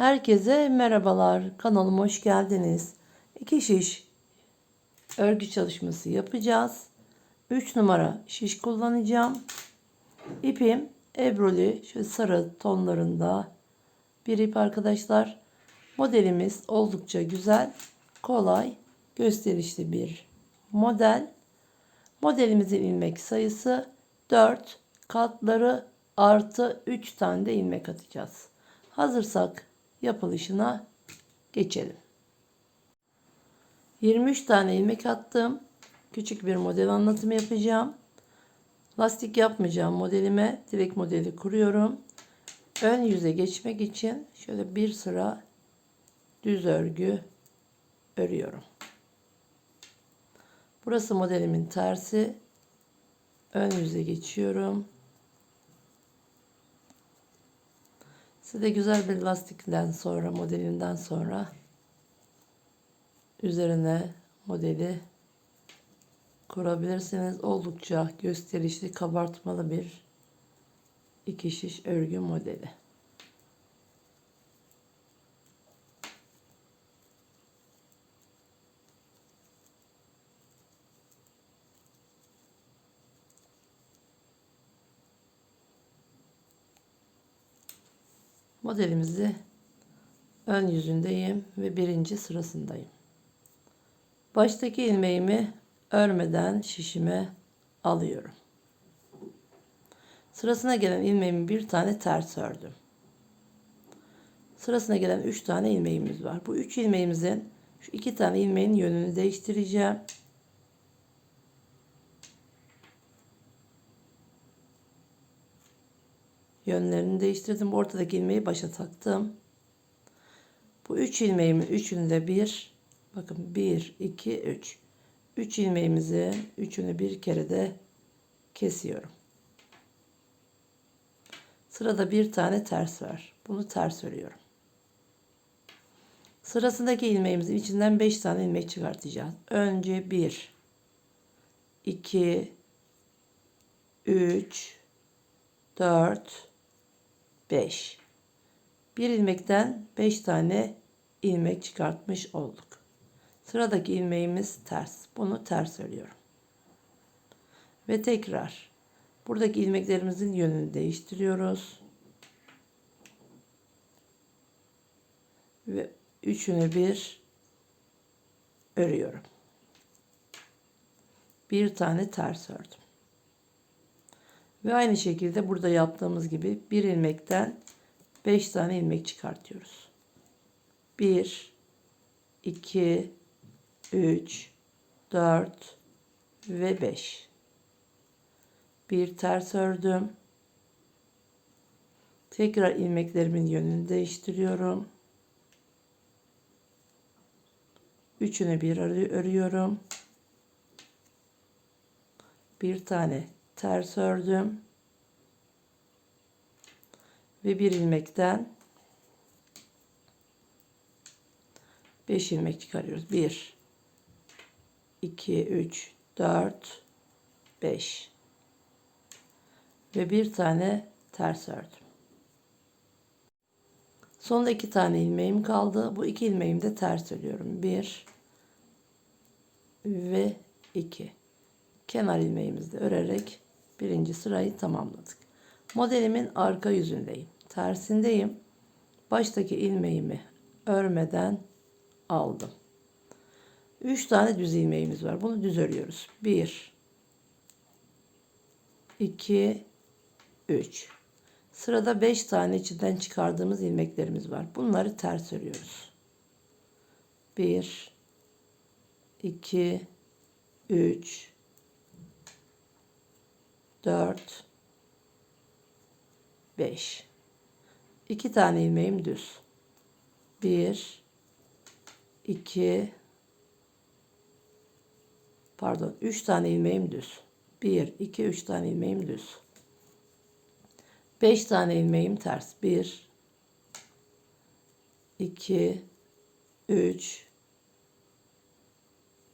Herkese merhabalar. Kanalıma hoş geldiniz. İki şiş örgü çalışması yapacağız. 3 numara şiş kullanacağım. İpim ebruli şöyle sarı tonlarında bir ip arkadaşlar. Modelimiz oldukça güzel, kolay, gösterişli bir model. Modelimizin ilmek sayısı 4 katları artı 3 tane de ilmek atacağız. Hazırsak yapılışına geçelim. 23 tane ilmek attım. Küçük bir model anlatımı yapacağım. Lastik yapmayacağım modelime. Direkt modeli kuruyorum. Ön yüze geçmek için şöyle bir sıra düz örgü örüyorum. Burası modelimin tersi. Ön yüze geçiyorum. Size güzel bir lastikten sonra modelinden sonra üzerine modeli kurabilirsiniz. Oldukça gösterişli kabartmalı bir iki şiş örgü modeli. Modelimizi ön yüzündeyim ve birinci sırasındayım. Baştaki ilmeğimi örmeden şişime alıyorum. Sırasına gelen ilmeğimi bir tane ters ördüm. Sırasına gelen 3 tane ilmeğimiz var. Bu 3 ilmeğimizin şu 2 tane ilmeğin yönünü değiştireceğim. Yönlerini değiştirdim. Ortadaki ilmeği başa taktım. Bu 3 ilmeğimin üçünü de bir bakın 1 2 3 3 ilmeğimizi üçünü bir kere de kesiyorum. Sırada bir tane ters var. Bunu ters örüyorum. Sırasındaki ilmeğimizin içinden 5 tane ilmek çıkartacağız. Önce 1 2 3 4 5 bir ilmekten 5 tane ilmek çıkartmış olduk. Sıradaki ilmeğimiz ters. Bunu ters örüyorum. Ve tekrar buradaki ilmeklerimizin yönünü değiştiriyoruz. Ve üçünü bir örüyorum. Bir tane ters ördüm. Ve aynı şekilde burada yaptığımız gibi bir ilmekten 5 tane ilmek çıkartıyoruz. 1 2 3 4 ve 5 bir ters ördüm. Tekrar ilmeklerimin yönünü değiştiriyorum. Üçünü bir örüyorum. Bir tane ters ördüm. Ve bir ilmekten 5 ilmek çıkarıyoruz. 1 2 3 4 5 ve bir tane ters ördüm. Sonda iki tane ilmeğim kaldı. Bu iki ilmeğimi de ters örüyorum. 1 ve 2 kenar ilmeğimizi de örerek birinci sırayı tamamladık. Modelimin arka yüzündeyim. Tersindeyim. Baştaki ilmeğimi örmeden aldım. 3 tane düz ilmeğimiz var. Bunu düz örüyoruz. 1 2 3 Sırada 5 tane içinden çıkardığımız ilmeklerimiz var. Bunları ters örüyoruz. 1 2 3 4 5 2 tane ilmeğim düz. 1 2 pardon 3 tane ilmeğim düz. 1 2 3 tane ilmeğim düz. 5 tane ilmeğim ters. 1 2 3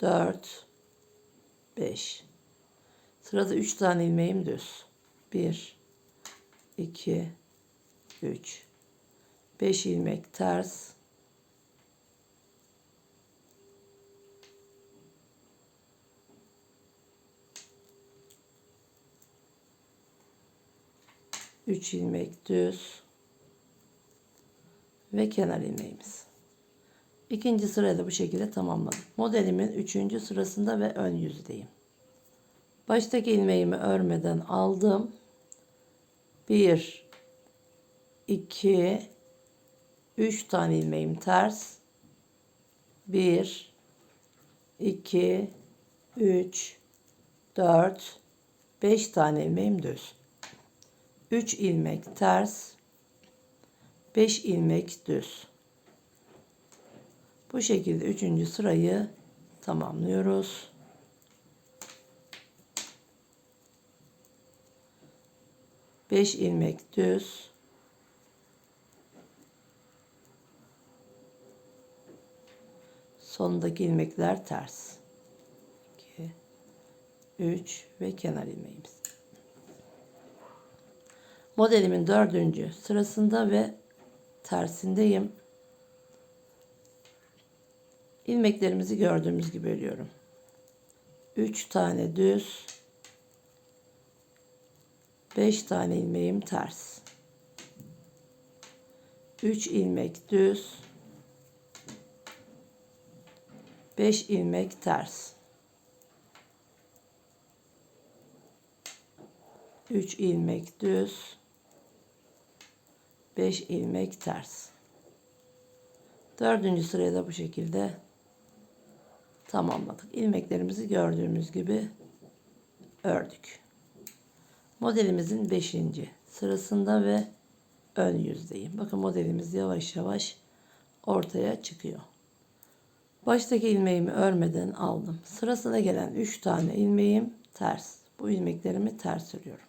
4 5 Sırada 3 tane ilmeğim düz. 1 2 3 5 ilmek ters Üç ilmek düz ve kenar ilmeğimiz. İkinci sırayı da bu şekilde tamamladım. Modelimin üçüncü sırasında ve ön yüzdeyim. Baştaki ilmeğimi örmeden aldım. 1 2 3 tane ilmeğim ters. 1 2 3 4 5 tane ilmeğim düz. 3 ilmek ters. 5 ilmek düz. Bu şekilde üçüncü sırayı tamamlıyoruz. Beş ilmek düz. Sondaki ilmekler ters. 2 3 ve kenar ilmeğimiz. Modelimin dördüncü sırasında ve tersindeyim. ilmeklerimizi gördüğümüz gibi örüyorum. 3 tane düz 5 tane ilmeğim ters. 3 ilmek düz. 5 ilmek ters. 3 ilmek düz. 5 ilmek ters. Dördüncü sırayı da bu şekilde tamamladık. İlmeklerimizi gördüğümüz gibi ördük. Modelimizin 5. sırasında ve ön yüzdeyim. Bakın modelimiz yavaş yavaş ortaya çıkıyor. Baştaki ilmeğimi örmeden aldım. Sırasına gelen 3 tane ilmeğim ters. Bu ilmeklerimi ters örüyorum.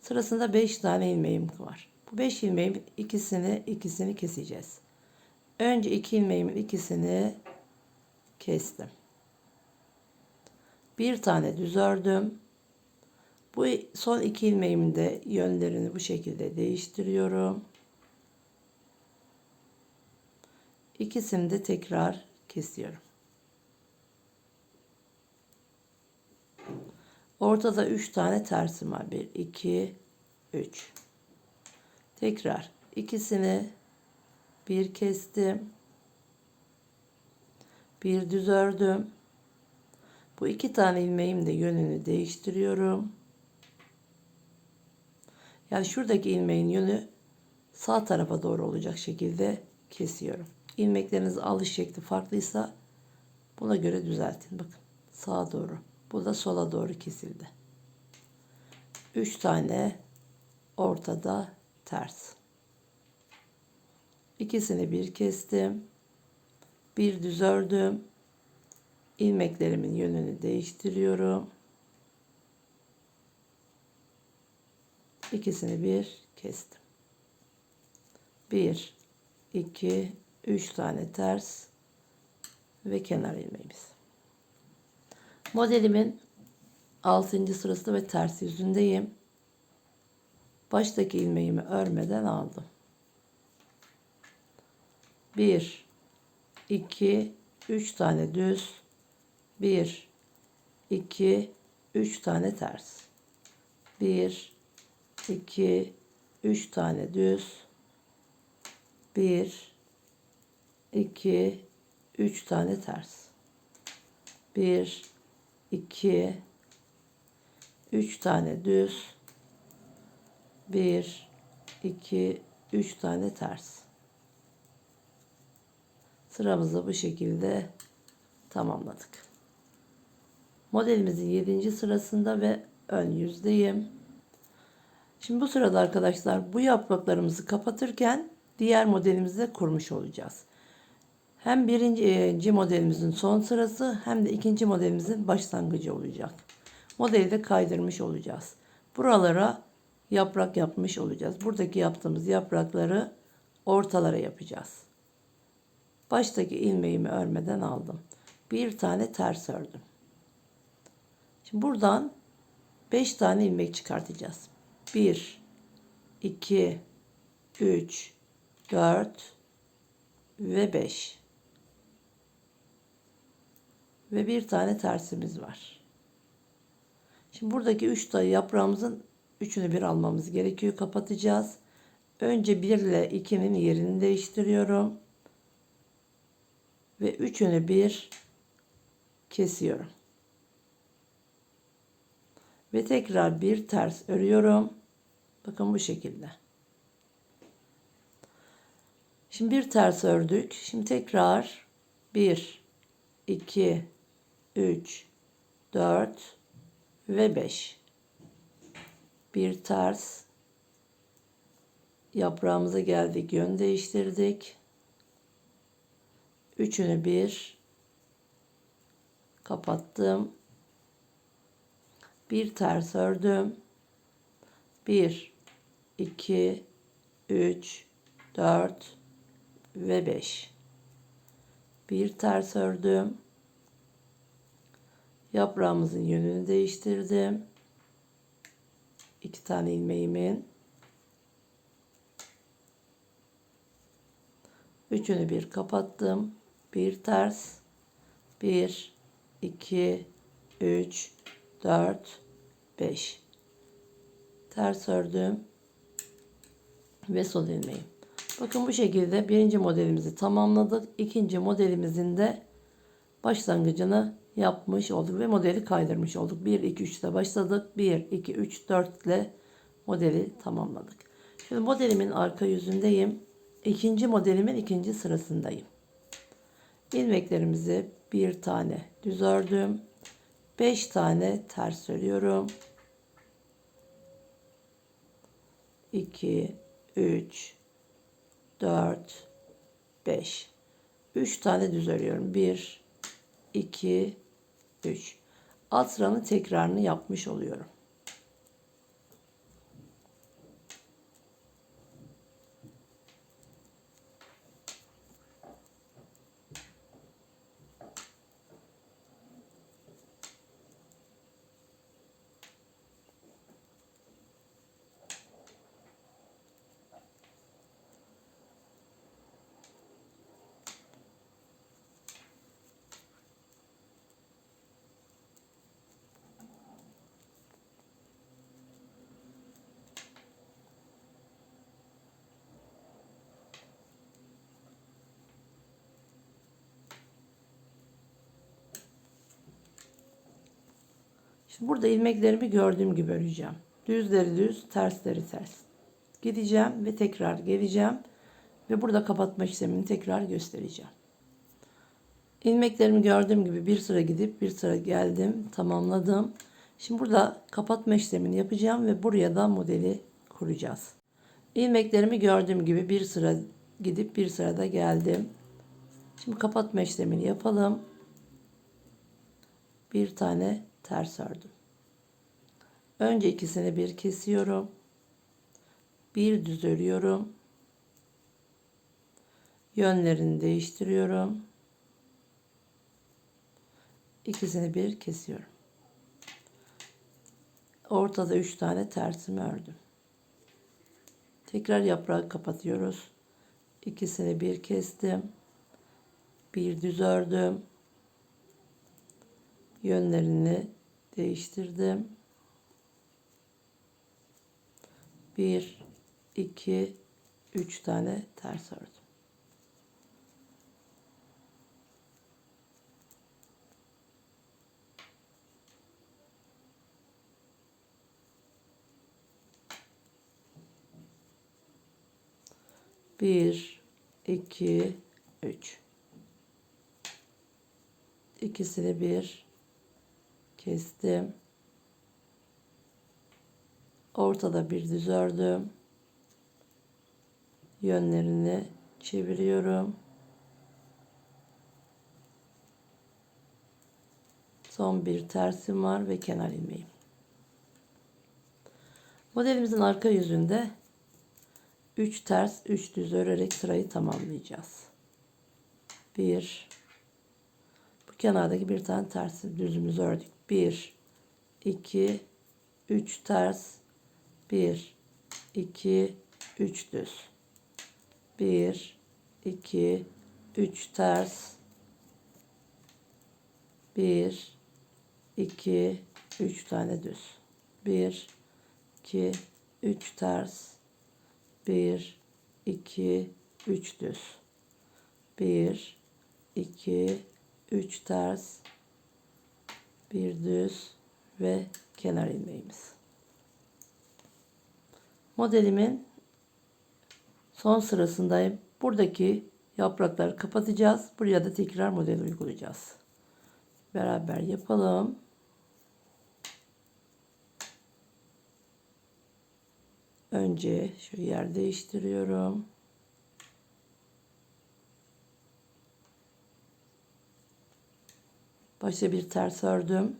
Sırasında 5 tane ilmeğim var. Bu 5 ilmeğin ikisini ikisini keseceğiz. Önce 2 ilmeğimin ikisini kestim. Bir tane düz ördüm. Bu son iki ilmeğimin de yönlerini bu şekilde değiştiriyorum. İkisini de tekrar kesiyorum. Ortada 3 tane tersim var. 1, 2, 3. Tekrar ikisini bir kestim bir düz ördüm. Bu iki tane ilmeğim de yönünü değiştiriyorum. Yani şuradaki ilmeğin yönü sağ tarafa doğru olacak şekilde kesiyorum. İlmekleriniz alış şekli farklıysa buna göre düzeltin. Bakın sağa doğru. Bu da sola doğru kesildi. 3 tane ortada ters. İkisini bir kestim bir düz ördüm. ilmeklerimin yönünü değiştiriyorum. İkisini bir kestim. Bir, iki, üç tane ters ve kenar ilmeğimiz. Modelimin 6. sırası ve ters yüzündeyim. Baştaki ilmeğimi örmeden aldım. 1 2 3 tane düz 1 2 3 tane ters 1 2 3 tane düz 1 2 3 tane ters 1 2 3 tane düz 1 2 3 tane ters Sıramızı bu şekilde tamamladık. Modelimizin 7. sırasında ve ön yüzdeyim. Şimdi bu sırada arkadaşlar bu yapraklarımızı kapatırken diğer modelimizi de kurmuş olacağız. Hem birinci modelimizin son sırası hem de ikinci modelimizin başlangıcı olacak. Modeli de kaydırmış olacağız. Buralara yaprak yapmış olacağız. Buradaki yaptığımız yaprakları ortalara yapacağız. Baştaki ilmeğimi örmeden aldım. Bir tane ters ördüm. Şimdi buradan 5 tane ilmek çıkartacağız. 1 2 3 4 ve 5. Ve bir tane tersimiz var. Şimdi buradaki 3 tane yaprağımızın üçünü bir almamız gerekiyor. Kapatacağız. Önce 1 ile 2'nin yerini değiştiriyorum. Ve üçünü bir kesiyorum. Ve tekrar bir ters örüyorum. Bakın bu şekilde. Şimdi bir ters ördük. Şimdi tekrar 1, 2, 3, 4 ve 5. Bir ters yaprağımıza geldik. Yön değiştirdik. Üçünü bir kapattım. Bir ters ördüm. 1 2 3 4 ve 5. Bir ters ördüm. Yaprağımızın yönünü değiştirdim. İki tane ilmeğimin üçünü bir kapattım. Bir ters. 1 2 3 4 5 ters ördüm ve sol ilmeğim. Bakın bu şekilde birinci modelimizi tamamladık. İkinci modelimizin de başlangıcını yapmış olduk ve modeli kaydırmış olduk. 1, 2, 3 ile başladık. 1, 2, 3, 4 ile modeli tamamladık. Şimdi modelimin arka yüzündeyim. İkinci modelimin ikinci sırasındayım. İlmeklerimizi bir tane düz ördüm. 5 tane ters örüyorum. 2, 3, 4, 5. 3 tane düz örüyorum. 1, 2, 3. Alt sıranın tekrarını yapmış oluyorum. Şimdi burada ilmeklerimi gördüğüm gibi öreceğim. Düzleri düz, tersleri ters. Gideceğim ve tekrar geleceğim. Ve burada kapatma işlemini tekrar göstereceğim. İlmeklerimi gördüğüm gibi bir sıra gidip bir sıra geldim. Tamamladım. Şimdi burada kapatma işlemini yapacağım ve buraya da modeli kuracağız. İlmeklerimi gördüğüm gibi bir sıra gidip bir sırada geldim. Şimdi kapatma işlemini yapalım. Bir tane ters ördüm. Önce ikisini bir kesiyorum. Bir düz örüyorum. Yönlerini değiştiriyorum. İkisini bir kesiyorum. Ortada üç tane tersimi ördüm. Tekrar yaprağı kapatıyoruz. İkisini bir kestim. Bir düz ördüm yönlerini değiştirdim. 1 2 3 tane ters ördüm. Bir, iki, üç. İkisini bir kestim. Ortada bir düz ördüm. Yönlerini çeviriyorum. Son bir tersim var ve kenar ilmeğim. Modelimizin arka yüzünde 3 ters 3 düz örerek sırayı tamamlayacağız. 1 Bu kenardaki bir tane tersi düzümüzü ördük. 1 2 3 ters. 1 2 3 düz. 1 2 3 ters. 1 2 3 tane düz. 1 2 3 ters. 1 2 3 düz. 1 2 3 ters bir düz ve kenar ilmeğimiz. Modelimin son sırasındayım. Buradaki yaprakları kapatacağız. Buraya da tekrar model uygulayacağız. Beraber yapalım. Önce şu yer değiştiriyorum. Başta bir ters ördüm.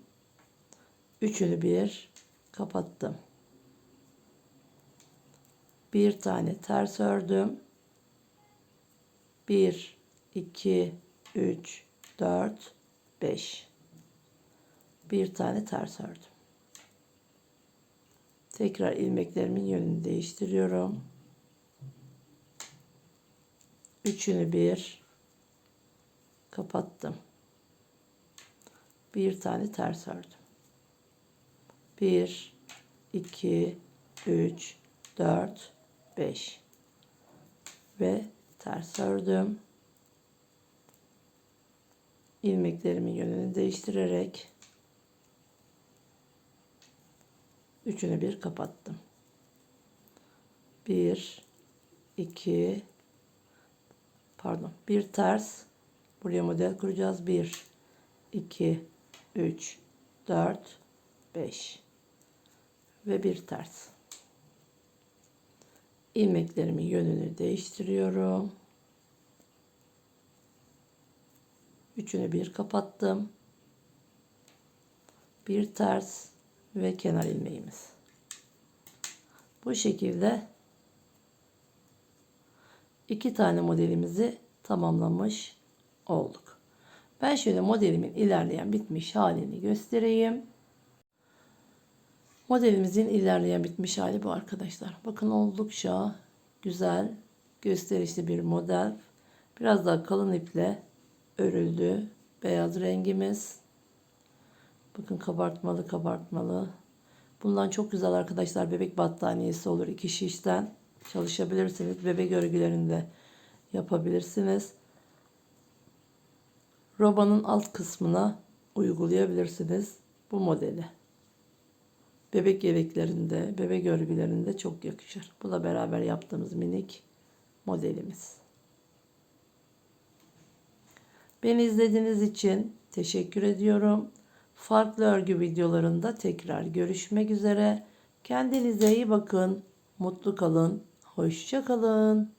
Üçünü bir kapattım. Bir tane ters ördüm. 1 2 3 4 5 bir tane ters ördüm. Tekrar ilmeklerimin yönünü değiştiriyorum. Üçünü bir kapattım. Bir tane ters ördüm. 1 2 3 4 5 ve ters ördüm. ilmeklerimin yönünü değiştirerek üçünü bir kapattım. 1 2 pardon bir ters buraya model kuracağız. 1 2 3 4 5 ve bir ters ilmeklerimin yönünü değiştiriyorum. Üçünü bir kapattım. Bir ters ve kenar ilmeğimiz. Bu şekilde iki tane modelimizi tamamlamış olduk. Ben şöyle modelimin ilerleyen bitmiş halini göstereyim. Modelimizin ilerleyen bitmiş hali bu arkadaşlar. Bakın oldukça güzel, gösterişli bir model. Biraz daha kalın iple örüldü. Beyaz rengimiz. Bakın kabartmalı kabartmalı. Bundan çok güzel arkadaşlar bebek battaniyesi olur. iki şişten çalışabilirsiniz. Bebek örgülerinde yapabilirsiniz. Robanın alt kısmına uygulayabilirsiniz bu modeli. Bebek yeleklerinde, bebek örgülerinde çok yakışır. Bu da beraber yaptığımız minik modelimiz. Beni izlediğiniz için teşekkür ediyorum. Farklı örgü videolarında tekrar görüşmek üzere. Kendinize iyi bakın. Mutlu kalın. Hoşça kalın.